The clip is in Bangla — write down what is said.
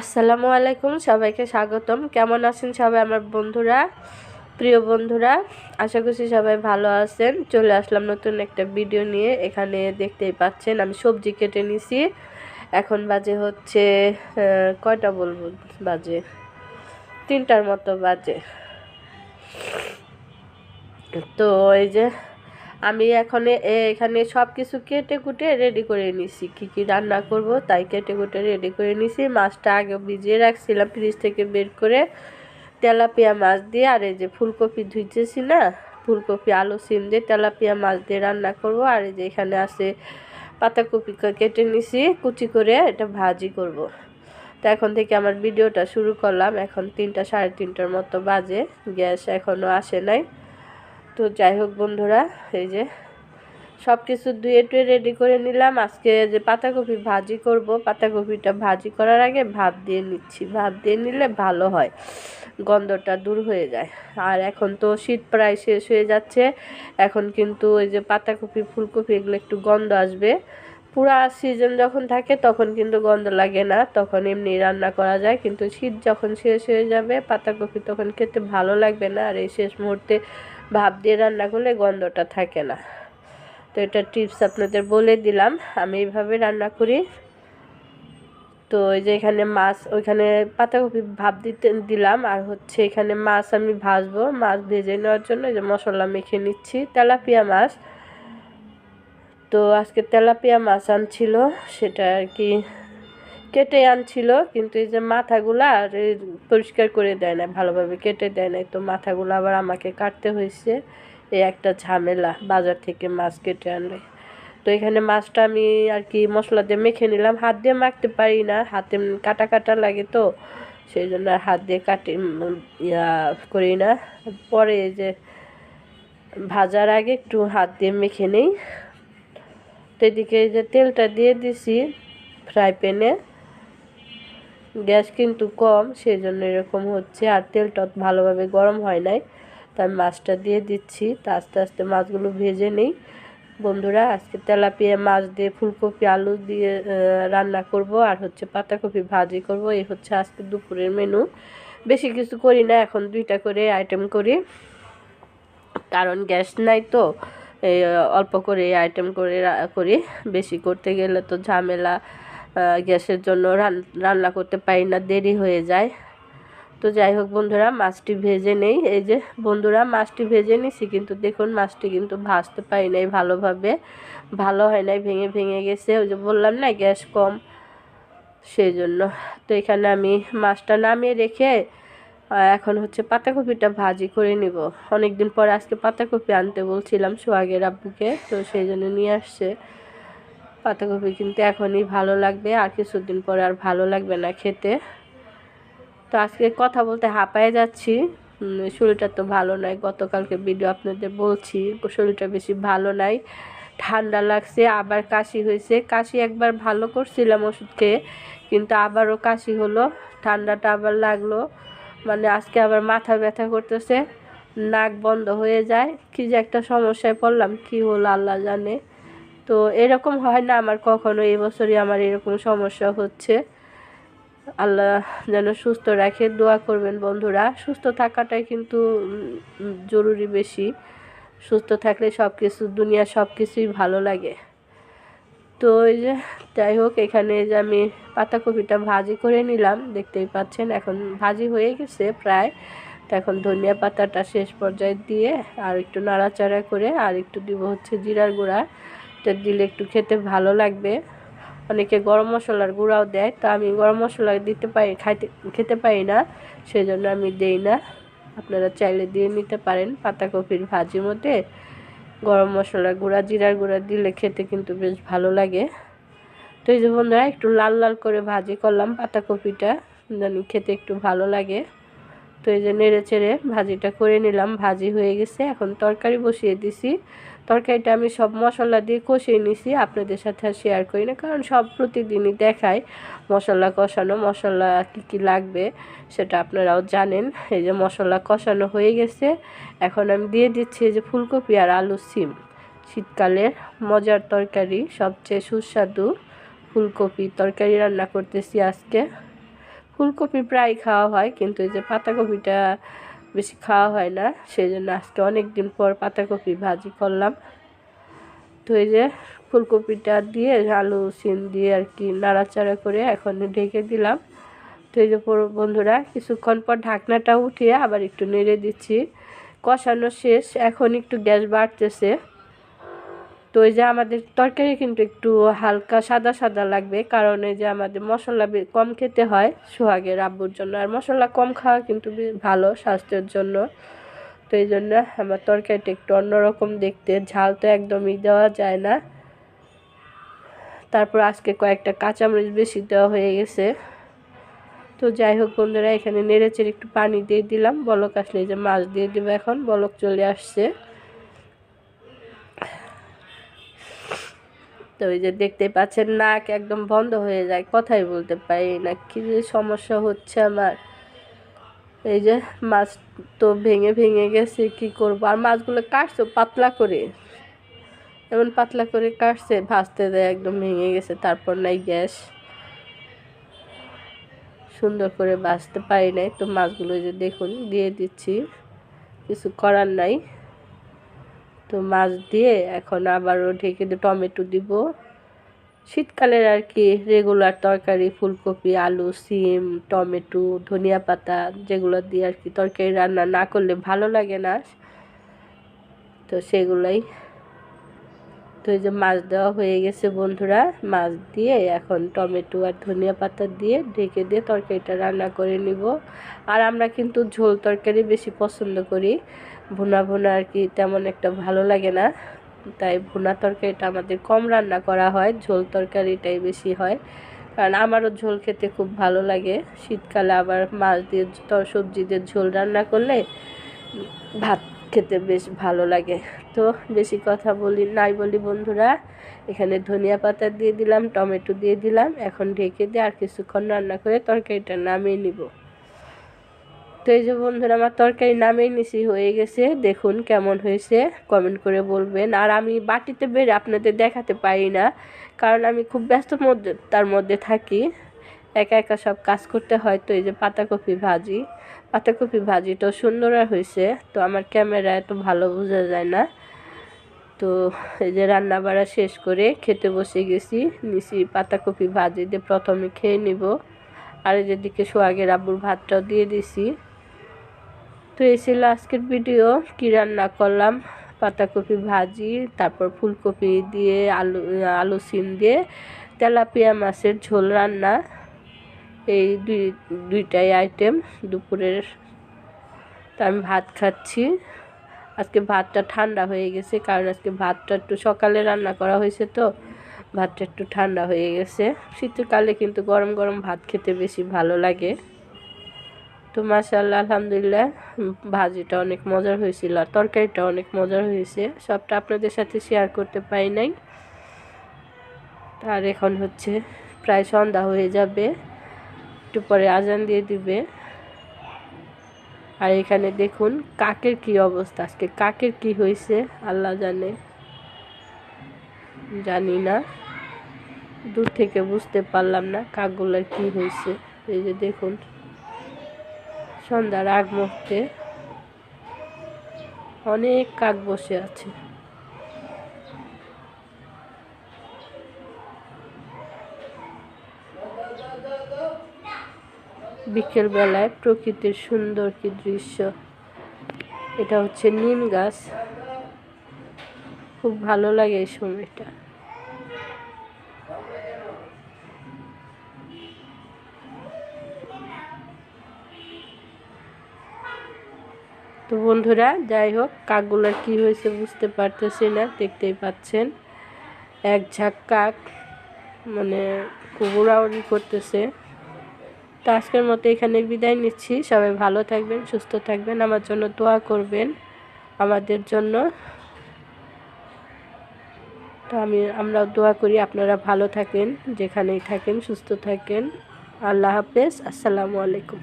আসসালামু আলাইকুম, সবাইকে স্বাগতম। কেমন আছেন সবাই আমার বন্ধুরা? প্রিয় বন্ধুরা, আশা করছি সবাই ভালো আছেন। চলে আসলাম নতুন একটা ভিডিও নিয়ে। এখানে দেখতেই পাচ্ছেন, আমি সবজি কেটে নিছি। এখন বাজে হচ্ছে কয়টা বলব বাজে? তিনটার মতো বাজে। তো এই যে আমি এখন এখানে সব কিছু কেটে কুটে রেডি করে নিছি। কি কি রান্না করব তাই কেটে কুটে রেডি করে নিছি। মাছটা আগে ভিজিয়ে রাখছিলাম ফ্রিজ থেকে বের করে। তেলাপিয়া মাছ দিয়ে, আর এই যে ফুলকপি ধুইতেছি না, ফুলকপি, আলু, সিম দিয়ে তেলাপিয়া মাছ দিয়ে রান্না করব। আর এই যে এখানে আছে পাতাকপি কেটে নিছি, কুচি করে এটা ভাজি করব। তো এখন থেকে আমার ভিডিওটা শুরু করলাম। এখন তিনটা সাড়ে তিনটার মতো বাজে, গ্যাস এখনও আসে নাই। তো যাই হোক বন্ধুরা, এই যে সব কিছু ধুয়ে টুয়ে রেডি করে নিলাম। আজকে যে পাতাকপি ভাজি করব, পাতাকপিটা ভাজি করার আগে ভাপ দিয়ে নিচ্ছি। ভাপ দিয়ে নিলে ভালো হয়, গন্ধটা দূর হয়ে যায়। আর এখন তো শীত প্রায় শেষ হয়ে যাচ্ছে। এখন কিন্তু ওই যে পাতাকপি, ফুলকপি এগুলো একটু গন্ধ আসবে। পুরা সিজন যখন থাকে তখন কিন্তু গন্ধ লাগে না, তখন এমনি রান্না করা যায়। কিন্তু শীত যখন শেষ হয়ে যাবে, পাতাকপি তখন খেতে ভালো লাগবে না। আর এই শেষ মুহূর্তে ভাপ দিয়ে রান্না করলে গন্ধটা থাকে না। তো এটা টিপস আপনাদের বলে দিলাম। আমি এইভাবে রান্না করি। তো এই যে এখানে মাছ, ওইখানে পাতাকপি ভাপ দিতে, দিলাম। আর হচ্ছে এখানে মাছ আমি ভাজবো। মাছ ভেজে নেওয়ার জন্য যে মশলা মেখে নিচ্ছি। তেলাপিয়া মাছ। তো আজকে তেলাপিয়া মাছ আনছিল। সেটা আর কি কেটে আনছিল, কিন্তু এই যে মাথাগুলা আর পরিষ্কার করে দেয় না ভালোভাবে কেটে দেয় না তো মাথাগুলো আবার আমাকে কাটতে হয়েছে, এই একটা ঝামেলা, বাজার থেকে মাছ কেটে আনলে। তো এখানে মাছটা আমি আর কি মশলা দিয়ে মেখে নিলাম, হাত দিয়ে মাখতে পারি না, হাতে কাটা কাটা লাগে তো, সেই জন্য হাত দিয়ে কাটি ইয়া করি না। পরে এই যে ভাজার আগে একটু হাত দিয়ে মেখে নেই। তো এদিকে এই যে তেলটা দিয়ে দিছি ফ্রাই প্যানে। গ্যাস কিন্তু কম সেই জন্য এরকম হচ্ছে। আর তেলটা ভালোভাবে গরম হয় নাই। তাই মাছটা দিয়ে দিচ্ছি। তা আস্তে আস্তে মাছগুলো ভেজে নেই। বন্ধুরা, আজকে তেলাপিয়া মাছ দিয়ে ফুলকপি, আলু দিয়ে রান্না করব। আর হচ্ছে পাতাকপি ভাজি করব। এই হচ্ছে আজকে দুপুরের মেনু। বেশি কিছু করি না, এখন দুইটা করে আইটেম করি। কারণ গ্যাস নাই তো অল্প করে আইটেম করে করি। বেশি করতে গেলে তো ঝামেলা। গ্যাসের জন্য রান- রান্না করতে পারি না, দেরি হয়ে যায়। তো যাই হোক বন্ধুরা, মাছটি ভেজে নেই। এই যে বন্ধুরা, মাছটি ভেজে নিছি, কিন্তু দেখুন মাছটি কিন্তু ভাজতে পারি নাই ভালোভাবে। ভালো হয় নাই, ভেঙে ভেঙে গেছে। ওই যে বললাম না, গ্যাস কম সেই জন্য তো এখানে আমি মাছটা নামিয়ে রেখে এখন হচ্ছে পাতাকপিটা ভাজি করে নিব। অনেক দিন পরে আজকে পাতাকপি আনতে বলছিলাম সোহাগের আব্বুকে, তো সেই জন্য নিয়ে আসছে। পাতাকপি কিন্তু এখনই ভালো লাগবে আর কিছুদিন পরে আর ভালো লাগবে না খেতে। তো আজকে কথা বলতে হাঁপায়ে যাচ্ছি। শরীরটা তো ভালো নাই। গতকালকে ভিডিও আপনাদের বলছি, শরীরটা বেশি ভালো নাই, ঠান্ডা লাগছে, আবার কাশি হয়েছে। কাশি একবার ভালো করছিলাম ওষুধ খেয়ে, কিন্তু আবারও কাশি হলো, ঠান্ডাটা আবার লাগল। মানে আজকে আবার মাথা ব্যথা করতেছে, নাক বন্ধ হয়ে যায়। কি যে একটা সমস্যায় পড়লাম, কি হলো আল্লাহ জানে। তো এরকম হয় না আমার কখনো, এই বছরই আমার এরকম সমস্যা হচ্ছে। আল্লাহ যেন সুস্থ রাখে, দোয়া করবেন বন্ধুরা। সুস্থ থাকাটাই কিন্তু জরুরি বেশি। সুস্থ থাকলে সব কিছু দুনিয়া সব কিছুই ভালো লাগে। তো এই যে, যাই হোক, এখানে যে আমি পাতাকপিটা ভাজি করে নিলাম, দেখতেই পাচ্ছেন এখন ভাজি হয়ে গেছে প্রায়। তো এখন ধনিয়া পাতাটা শেষ পর্যায়ে দিয়ে আর একটু নাড়াচাড়া করে আর একটু দিব হচ্ছে জিরার গুঁড়া। এটা দিলে একটু খেতে ভালো লাগবে। অনেকে গরম মশলার গুঁড়াও দেয়, তো আমি গরম মশলা দিতে পারি খাইতে, খেতে পারি না সেই জন্য আমি দেই না। আপনারা চাইলে দিয়ে নিতে পারেন পাতাকপির ভাজির মধ্যে। গরম মশলার গুঁড়া, জিরার গুঁড়া দিলে খেতে কিন্তু বেশ ভালো লাগে। তো এই যে বন্ধুরা, একটু লাল লাল করে ভাজি করলাম পাতাকপিটা জানি খেতে একটু ভালো লাগে। তো এই যে নেড়ে চেড়ে ভাজিটা করে নিলাম, ভাজি হয়ে গেছে, এখন তরকারি বসিয়ে দিছি। তরকারিটা আমি সব মশলা দিয়ে কষিয়ে নিছি, আপনাদের সাথে আর শেয়ার করি না, কারণ সব প্রতিদিনই দেখায় মশলা কষানো, মশলা কী কী লাগবে সেটা আপনারাও জানেন। এই যে মশলা কষানো হয়ে গেছে, এখন আমি দিয়ে দিচ্ছি এই যে ফুলকপি আর আলু সিম। শীতকালের মজার তরকারি, সবচেয়ে সুস্বাদু ফুলকপি তরকারি রান্না করতেছি আজকে। ফুলকপি প্রায় খাওয়া হয়, কিন্তু এই যে পাতাকপিটা বেশি খাওয়া হয় না সেই জন্য আজকে অনেক দিন পর পাতাকপি ভাজি করলাম। তো এই যে ফুলকপিটা দিয়ে আলু, সিম দিয়ে আর কি নাড়াচাড়া করে এখন ঢেকে দিলাম। তো এই যে বন্ধুরা, কিছুক্ষণ পর ঢাকনাটা উঠিয়ে আবার একটু নেড়ে দিচ্ছি। কষানো শেষ, এখন একটু গ্যাস বাড়তেছে। তো এই যে আমাদের তরকারি কিন্তু একটু হালকা সাদা সাদা লাগবে, কারণ এই যে আমাদের মশলা কম খেতে হয় সোহাগের আব্বুর জন্য। আর মশলা কম খাওয়া কিন্তু ভালো স্বাস্থ্যের জন্য। তো এই জন্য আমার তরকারিটা একটু অন্যরকম দেখতে। ঝাল তো একদমই দেওয়া যায় না। তারপর আজকে কয়েকটা কাঁচামরিচ বেশি দেওয়া হয়ে গেছে। তো যাই হোক বন্ধুরা, এখানে নেড়েচেড়ে একটু পানি দিয়ে দিলাম। বলক আসলে যে মাছ দিয়ে দেবো এখন, বলক চলে আসছে। তো ওই যে দেখতে পাচ্ছেন, নাক একদম বন্ধ হয়ে যায়, কথাই বলতে পারি না, কি যে সমস্যা হচ্ছে আমার। এই যে মাছ তো ভেঙে ভেঙে গেছে, কি করব? আর মাছগুলো কাটছো পাতলা করে? এমন পাতলা করে কাটছে, ভাজতে দেয়, একদম ভেঙে গেছে, তারপর নাই গ্যাস। সুন্দর করে বাঁচতে পারি নাই, তো মাছগুলো যে দেখুন, দিয়ে দিচ্ছি। কিছু করার নাই। তো মাছ দিয়ে এখন আবারও ঢেকে টমেটো দিব। শীতকালের আর কি রেগুলার তরকারি, ফুলকপি, আলু, সিম, টমেটো, ধনিয়া পাতা যেগুলো দিয়ে আর কি তরকারি রান্না না করলে ভালো লাগে না। তো সেগুলাই। তো এই যে মাছ দেওয়া হয়ে গেছে বন্ধুরা, মাছ দিয়ে এখন টমেটো আর ধনিয়া পাতা দিয়ে ঢেকে দিয়ে তরকারিটা রান্না করে নিব। আর আমরা কিন্তু ঝোল তরকারি বেশি পছন্দ করি। ভুনা ভুনা আর কি তেমন একটা ভালো লাগে না। তাই ভুনা তরকারিটা আমাদের কম রান্না করা হয়, ঝোল তরকারিটাই বেশি হয়। কারণ আমারও ঝোল খেতে খুব ভালো লাগে। শীতকালে আবার মাছ দিয়ে সবজি দিয়ে ঝোল রান্না করলে ভাত খেতে বেশ ভালো লাগে। তো বেশি কথা বলি, নাই বলি বন্ধুরা, এখানে ধনিয়া পাতা দিয়ে দিলাম, টমেটো দিয়ে দিলাম, এখন ঢেকে দিয়ে আর কিছুক্ষণ রান্না করে তরকারিটা নামিয়ে নিব। তো এই যে বন্ধুরা, আমার তরকারি নামেই নিছি, হয়ে গেছে। দেখুন কেমন হয়েছে কমেন্ট করে বলবেন। আর আমি বাটিতে বেড়ে আপনাদের দেখাতে পারি না, কারণ আমি খুব ব্যস্ত মধ্যে, তার মধ্যে থাকি। একা একা সব কাজ করতে হয়, তো এই যে পাতাকপি ভাজি। পাতাকপি ভাজিটাও সুন্দর হয়েছে, তো আমার ক্যামেরা এত ভালো বোঝা যায় না। তো এই যে রান্না বাড়া শেষ করে খেতে বসে গেছি নিচি পাতাকপি ভাজি দিয়ে প্রথমে খেয়ে নিব। আর যেদিকে সোহাগের আব্বুর ভাতটাও দিয়ে দিছি। তো এই ছিল আজকের ভিডিও। কী রান্না করলাম? পাতাকপি ভাজি, তারপর ফুলকপি দিয়ে আলু আলু সিম দিয়ে তেলাপিয়া মাছের ঝোল রান্না। এই দুই, দুইটাই আইটেম দুপুরের। তা আমি ভাত খাচ্ছি। আজকে ভাতটা ঠান্ডা হয়ে গেছে, কারণ আজকে ভাতটা একটু সকালে রান্না করা হয়েছে তো, ভাতটা একটু ঠান্ডা হয়ে গেছে। শীতকালে কিন্তু গরম গরম ভাত খেতে বেশি ভালো লাগে। তো মাসাল্লাহ আলহামদুলিল্লাহ ভাজিটা অনেক মজার হয়েছিল আর তরকারিটা অনেক মজার হয়েছে। সবটা আপনাদের সাথে শেয়ার করতে পারি নাই। আর এখন হচ্ছে প্রায় সন্ধ্যা হয়ে যাবে, একটু পরে আজান দিয়ে দিবে। আর এখানে দেখুন কাকের কি অবস্থা, আজকে কাকের কি হয়েছে আল্লাহ জানে। জানি না, দূর থেকে বুঝতে পারলাম না কাকগুলোর কি হয়েছে। এই যে দেখুন। সন্ধ্যার আগ মুহূর্তে অনেক কাক বসে আছে। বিকেল বেলায় প্রকৃতির সুন্দর কি দৃশ্য, এটা হচ্ছে নিম গাছ। খুব ভালো লাগে এই সময়টা। তো বন্ধুরা, যাই হোক কাকগুলোর কি হয়েছে বুঝতে পারতেছি না, দেখতেই পাচ্ছেন। এক ঝাঁক কাক মানে খুব করতেছে। তো আজকের মতো এখানে বিদায় নিচ্ছি। সবাই ভালো থাকবেন, সুস্থ থাকবেন, আমার জন্য দোয়া করবেন আমাদের জন্য। তো আমি আমরা দোয়া করি আপনারা ভালো থাকেন, যেখানেই থাকেন, সুস্থ থাকেন। আল্লাহ হাফেজ, আসসালামু আলাইকুম।